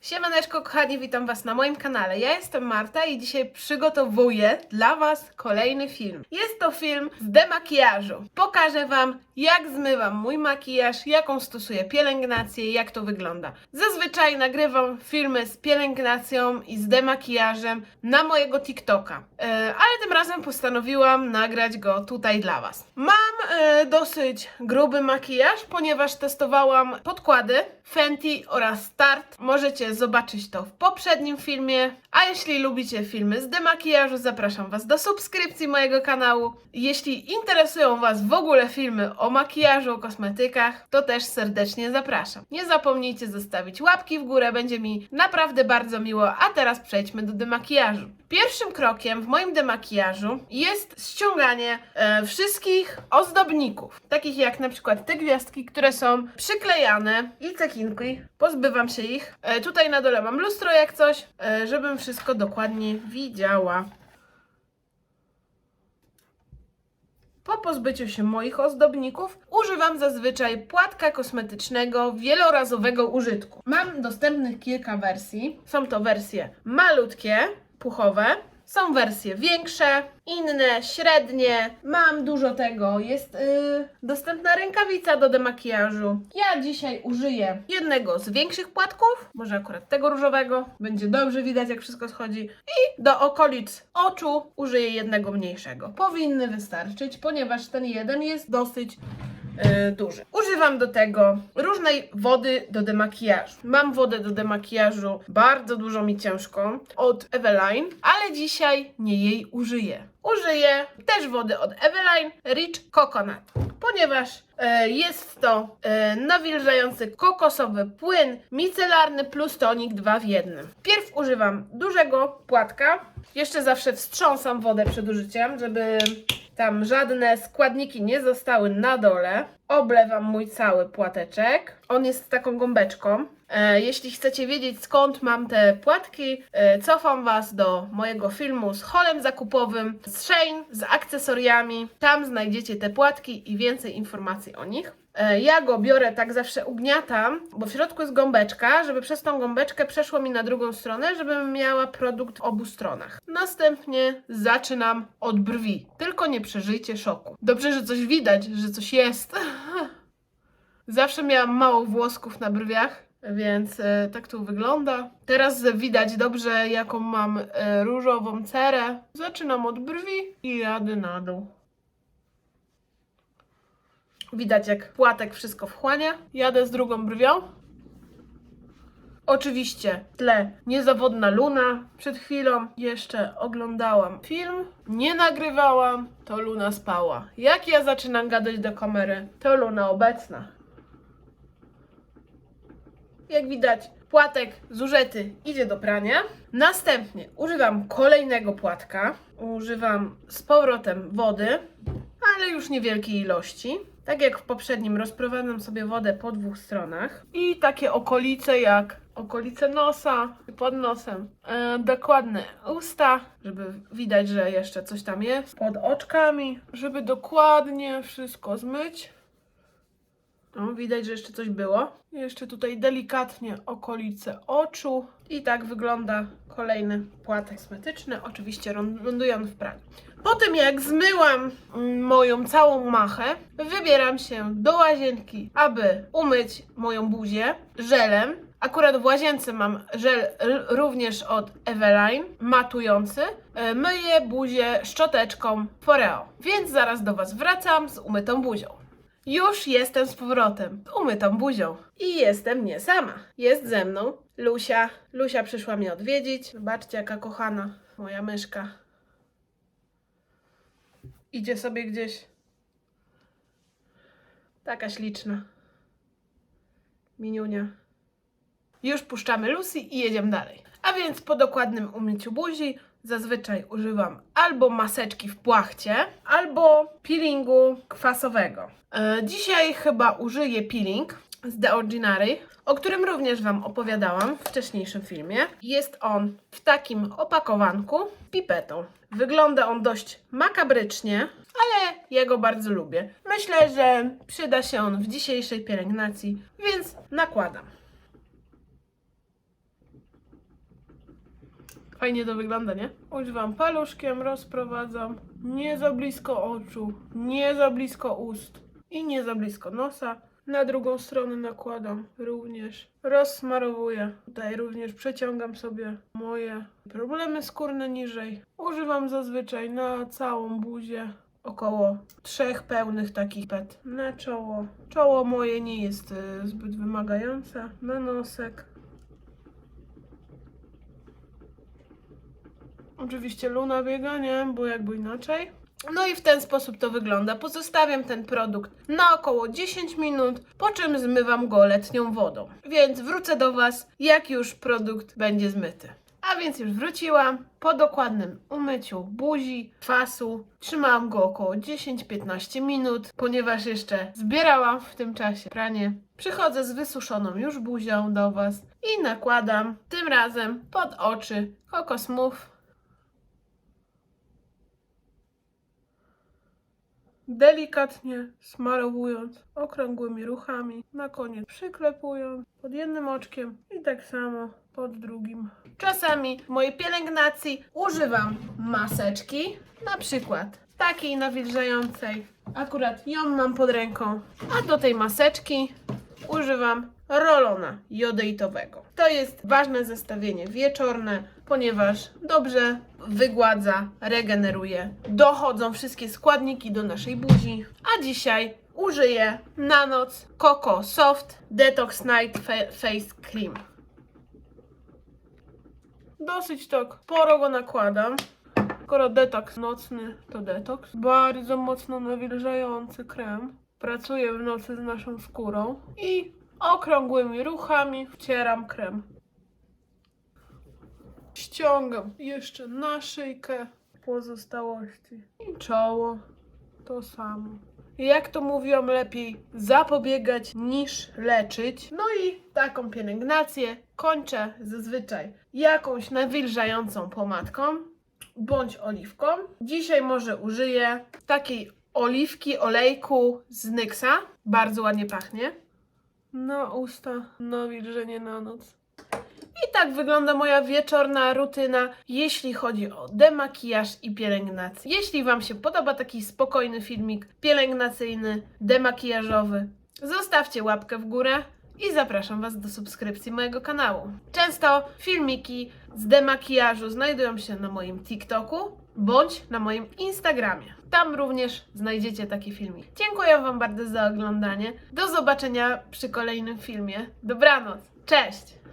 Siemaneczko kochani, witam Was na moim kanale. Ja jestem Marta i dzisiaj przygotowuję dla Was kolejny film. Jest to film z demakijażu. Pokażę Wam, jak zmywam mój makijaż, jaką stosuję pielęgnację jak to wygląda. Zazwyczaj nagrywam filmy z pielęgnacją i z demakijażem na mojego TikToka, E, ale tym razem postanowiłam nagrać go tutaj dla Was. Mam e, dosyć gruby makijaż, ponieważ testowałam podkłady Fenty oraz Start. Możecie zobaczyć to w poprzednim filmie. A jeśli lubicie filmy z demakijażu, zapraszam Was do subskrypcji mojego kanału. Jeśli interesują Was w ogóle filmy o makijażu, o kosmetykach, to też serdecznie zapraszam. Nie zapomnijcie zostawić łapki w górę, będzie mi naprawdę bardzo miło. A teraz przejdźmy do demakijażu. Pierwszym krokiem w moim demakijażu jest ściąganie e, wszystkich ozdobników, takich jak na przykład te gwiazdki, które są przyklejane i cekinki. Pozbywam się ich. E, tutaj na dole mam lustro jak coś, e, żebym wszystko dokładnie widziała. Po pozbyciu się moich ozdobników używam zazwyczaj płatka kosmetycznego wielorazowego użytku. Mam dostępnych kilka wersji. Są to wersje malutkie, puchowe. Są wersje większe, inne, średnie. Mam dużo tego. Jest yy, dostępna rękawica do demakijażu. Ja dzisiaj użyję jednego z większych płatków, może akurat tego różowego. Będzie dobrze widać, jak wszystko schodzi. I do okolic oczu użyję jednego mniejszego. Powinny wystarczyć, ponieważ ten jeden jest dosyć duży. Używam do tego różnej wody do demakijażu. Mam wodę do demakijażu bardzo dużą i ciężką od Eveline, ale dzisiaj nie jej użyję. Użyję też wody od Eveline Rich Coconut, ponieważ e, jest to e, nawilżający kokosowy płyn micelarny plus tonik 2 w jednym. Pierw używam dużego płatka. Jeszcze zawsze wstrząsam wodę przed użyciem, żeby tam żadne składniki nie zostały na dole. Oblewam mój cały płateczek. On jest taką gąbeczką. E, jeśli chcecie wiedzieć skąd mam te płatki, e, cofam Was do mojego filmu z holem zakupowym, z Shein, z akcesoriami. Tam znajdziecie te płatki i więcej informacji o nich. E, Ja go biorę, tak zawsze ugniatam, bo w środku jest gąbeczka, żeby przez tą gąbeczkę przeszło mi na drugą stronę, żebym miała produkt w obu stronach. Następnie zaczynam od brwi. Tylko nie przeżyjcie szoku. Dobrze, że coś widać, że coś jest. Zawsze miałam mało włosków na brwiach, więc e, tak to wygląda. Teraz widać dobrze, jaką mam e, różową cerę. Zaczynam od brwi i jadę na dół. Widać, jak płatek wszystko wchłania. Jadę z drugą brwią. Oczywiście tle niezawodna Luna. Przed chwilą jeszcze oglądałam film. Nie nagrywałam, to Luna spała. Jak ja zaczynam gadać do kamery, to Luna obecna. Jak widać, płatek zużyty idzie do prania. Następnie używam kolejnego płatka. Używam z powrotem wody, ale już niewielkiej ilości. Tak jak w poprzednim, rozprowadzam sobie wodę po dwóch stronach. I takie okolice jak okolice nosa, pod nosem. E, dokładne usta, żeby widać, że jeszcze coś tam jest. Pod oczkami, żeby dokładnie wszystko zmyć. No, widać, że jeszcze coś było. Jeszcze tutaj delikatnie okolice oczu. I tak wygląda kolejny płatek kosmetyczny. Oczywiście ląd- ląduje on w praniu. Po tym jak zmyłam mm, moją całą machę, wybieram się do łazienki, aby umyć moją buzię żelem. Akurat w łazience mam żel również od Eveline, matujący. E, Myję buzię szczoteczką Foreo. Więc zaraz do Was wracam z umytą buzią. Już jestem z powrotem, umytą buzią. I jestem nie sama. Jest ze mną Lusia. Lusia przyszła mnie odwiedzić. Zobaczcie, jaka kochana moja myszka. Idzie sobie gdzieś. Taka śliczna. Miniunia. Już puszczamy Lucy i jedziemy dalej. A więc po dokładnym umyciu buzi zazwyczaj używam albo maseczki w płachcie, albo peelingu kwasowego. E, dzisiaj chyba użyję peeling z The Ordinary, o którym również Wam opowiadałam w wcześniejszym filmie. Jest on w takim opakowanku pipetą. Wygląda on dość makabrycznie, ale ja go bardzo lubię. Myślę, że przyda się on w dzisiejszej pielęgnacji, więc nakładam. Fajnie to wygląda, nie? Używam paluszkiem, rozprowadzam. Nie za blisko oczu, nie za blisko ust i nie za blisko nosa. Na drugą stronę nakładam również. Rozsmarowuję. Tutaj również przeciągam sobie moje problemy skórne niżej. Używam zazwyczaj na całą buzię około trzech pełnych takich pet na czoło. Czoło moje nie jest y, zbyt wymagające. Na nosek. Oczywiście Luna biega, nie? Bo jakby inaczej. No i w ten sposób to wygląda. Pozostawiam ten produkt na około 10 minut, po czym zmywam go letnią wodą. Więc wrócę do Was, jak już produkt będzie zmyty. A więc już wróciłam po dokładnym umyciu buzi, fasu. Trzymałam go około 10-15 minut, ponieważ jeszcze zbierałam w tym czasie pranie. Przychodzę z wysuszoną już buzią do Was i nakładam tym razem pod oczy Kokos delikatnie smarowując okrągłymi ruchami, na koniec przyklepując pod jednym oczkiem i tak samo pod drugim. Czasami w mojej pielęgnacji używam maseczki, na przykład takiej nawilżającej. Akurat ją mam pod ręką, a do tej maseczki używam rolona jodeitowego. To jest ważne zestawienie wieczorne, ponieważ dobrze wygładza, regeneruje. Dochodzą wszystkie składniki do naszej buzi. A dzisiaj użyję na noc Coco Soft Detox Night Fa- Face Cream. Dosyć tak sporo go nakładam. Skoro detoks nocny, to detoks. Bardzo mocno nawilżający krem. Pracuję w nocy z naszą skórą i okrągłymi ruchami wcieram krem. Ściągam jeszcze na szyjkę pozostałości i czoło. To samo. Jak to mówiłam, lepiej zapobiegać niż leczyć. No i taką pielęgnację kończę zazwyczaj jakąś nawilżającą pomadką bądź oliwką. Dzisiaj może użyję takiej oliwki, olejku z Nyxa. Bardzo ładnie pachnie. Na usta, nawilżenie na noc. I tak wygląda moja wieczorna rutyna, jeśli chodzi o demakijaż i pielęgnację. Jeśli Wam się podoba taki spokojny filmik pielęgnacyjny, demakijażowy, zostawcie łapkę w górę i zapraszam Was do subskrypcji mojego kanału. Często filmiki z demakijażu znajdują się na moim TikToku bądź na moim Instagramie. Tam również znajdziecie taki filmik. Dziękuję Wam bardzo za oglądanie. Do zobaczenia przy kolejnym filmie. Dobranoc. Cześć!